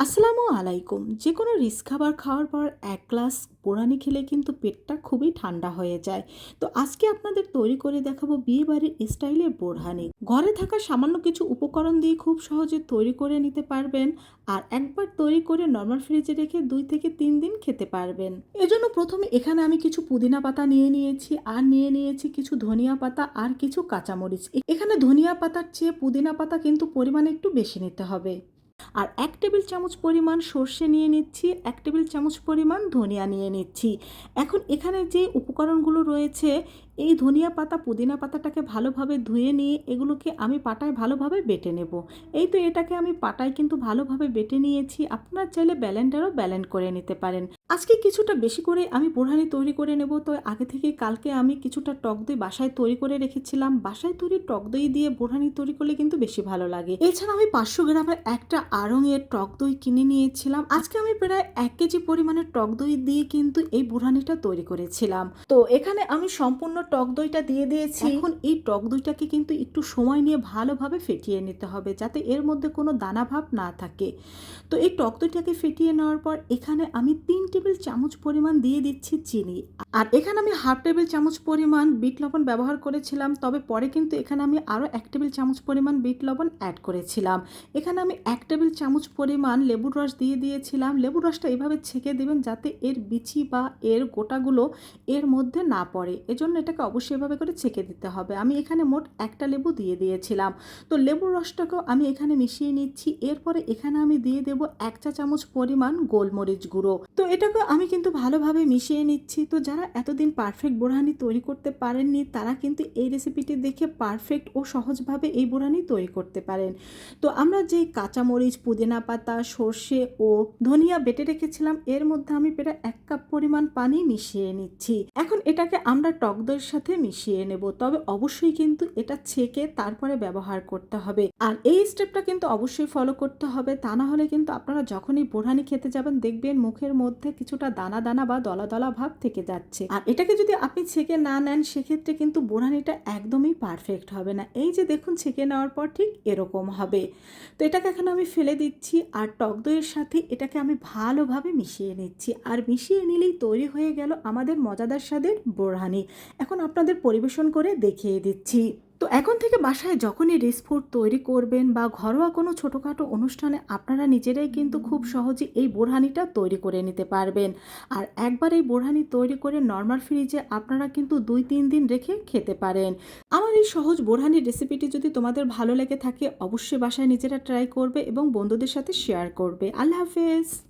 আসসালামু আলাইকুম। যে কোনো রিস খাবার খাওয়ার পর এক গ্লাস পোড়ানি খেলে কিন্তু পেটটা খুবই ঠান্ডা হয়ে যায়। তো আজকে আপনাদের তৈরি করে দেখাবো বিয়ে বাড়ির স্টাইলের বোরহানি। ঘরে থাকা সামান্য কিছু উপকরণ দিয়ে খুব সহজে তৈরি করে নিতে পারবেন আর একবার তৈরি করে নর্মাল ফ্রিজে রেখে দুই থেকে তিন দিন খেতে পারবেন। এজন্য প্রথমে এখানে আমি কিছু পুদিনা পাতা নিয়ে নিয়েছি, আর নিয়ে নিয়েছি কিছু ধনিয়া পাতা আর কিছু কাঁচামরিচ। এখানে ধনিয়া পাতার চেয়ে পুদিনা পাতা কিন্তু পরিমাণ একটু বেশি নিতে হবে। আর এক টেবিল চামচ পরিমাণ সর্ষে নিয়ে নিচ্ছি, এক টেবিল চামচ পরিমাণ ধনিয়া নিয়ে নিচ্ছি। এখন এখানে যে উপকরণগুলো রয়েছে, এই ধনিয়া পাতা, পুদিনা পাতাটাকে ভালোভাবে ধুয়ে নিয়ে এগুলোকে আমি পাটায় ভালোভাবে বেটে নেব। এই তো এটাকে আমি পাটায় কিন্তু ভালোভাবে বেটে নিয়েছি, আপনার চাইলে ব্যালেন্ডারও ব্যালেন্ড করে নিতে পারেন। আজকে কিছুটা বেশি করে আমি বোরহানি তৈরি করে নেব, তো আগে থেকে কালকে আমি কিছুটা টক দই বাসায় তৈরি করে রেখেছিলাম। বাসায় তৈরি টক দই দিয়ে বোরহানি তৈরি করলে কিন্তু বেশি ভালো লাগে। এছাড়া আমি পাঁচশো গ্রামের একটা আড়ঙের টক দই কিনে নিয়েছিলাম। আজকে আমি প্রায় এক কেজি পরিমাণের টক দই দিয়ে কিন্তু এই বোরহানিটা তৈরি করেছিলাম। তো এখানে আমি সম্পূর্ণ টক দইটা দিয়ে দিয়েছি। এখন এই টক দইটাকে কিন্তু একটু সময় নিয়ে ভালোভাবে ফেটিয়ে নিতে হবে, যাতে এর মধ্যে কোনো দানা ভাব না থাকে। তো এই টক দইটাকে ফেটিয়ে নেওয়ার পর এখানে আমি তিন টেবিল চামচ পরিমাণ দিয়ে দিচ্ছি চিনি। আর এখানে আমি হাফ টেবিল চামচ পরিমাণ বিট লবণ ব্যবহার করেছিলাম, তবে পরে কিন্তু এখানে আমি আরও এক টেবিল চামচ পরিমাণ বিট লবণ অ্যাড করেছিলাম। এখানে আমি এক টেবিল চামচ পরিমাণ লেবুর রস দিয়ে দিয়েছিলাম। লেবুর রসটা এভাবে ছেঁকে দেবেন যাতে এর বিচি বা এর গোটাগুলো এর মধ্যে না পড়ে। এজন্য এটাকে অবশ্যই এভাবে করে ছেঁকে দিতে হবে। আমি এখানে মোট একটা লেবু দিয়ে দিয়েছিলাম। তো লেবুর রসটাকেও আমি এখানে মিশিয়ে নিচ্ছি। এরপরে এখানে আমি দিয়ে দেব এক চা চামচ পরিমাণ গোলমরিচ গুঁড়ো। তো এটাকে আমি কিন্তু ভালোভাবে মিশিয়ে নিচ্ছি। তো যারা এতদিন পারফেক্ট বোরহানি তৈরি করতে পারেননি, তারা কিন্তু এই রেসিপিটি দেখে পারফেক্ট ও সহজভাবে এই বোরহানি তৈরি করতে পারেন। তো আমরা যে কাঁচামরিচ পুদিনা পাতা সর্ষে ও ধনিয়া বেটে রেখেছিলাম, এর মধ্যে আমি প্রায় এক কাপ পরিমাণ পানি মিশিয়ে নিচ্ছি। এখন এটাকে আমরা টক দইয়ের সাথে মিশিয়ে নেব, তবে অবশ্যই কিন্তু এটা ছেঁকে তারপরে ব্যবহার করতে হবে। আর এই স্টেপটা কিন্তু অবশ্যই ফলো করতে হবে, তা না হলে কিন্তু আপনারা যখনই বোরহানি খেতে যাবেন, দেখবেন মুখের মধ্যে কিছুটা দানা দানা বা দলা দলা ভাব থেকে যাচ্ছে। আর এটাকে যদি আপনি ছেঁকে না নেন, সেক্ষেত্রে কিন্তু বোরহানিটা একদমই পারফেক্ট হবে না। এই যে দেখুন, ছেঁকে নেওয়ার পর ঠিক এরকম হবে। তো এটাকে এখন আমি ফেলে দিচ্ছি আর টক দইয়ের সাথে এটাকে আমি ভালোভাবে মিশিয়ে নিচ্ছি। আর মিশিয়ে নিলেই তৈরি হয়ে গেল আমাদের মজাদার স্বাদের বোরহানি এখন আপনাদের পরিবেশন করে দেখিয়ে দিচ্ছি। তো এখন থেকে বাসায় যখনই রিস ফুড তৈরি করবেন বা ঘরোয়া কোনো ছোটোখাটো অনুষ্ঠানে আপনারা নিজেরাই কিন্তু খুব সহজে এই বোরহানিটা তৈরি করে নিতে পারবেন। আর একবার এই বোরহানি তৈরি করে নর্মাল ফ্রিজে আপনারা কিন্তু দুই তিন দিন রেখে খেতে পারেন। আমার এই সহজ বোরহানির রেসিপিটি যদি তোমাদের ভালো লেগে থাকে, অবশ্যই বাসায় নিজেরা ট্রাই করবে এবং বন্ধুদের সাথে শেয়ার করবে। আল্লাহ হাফেজ!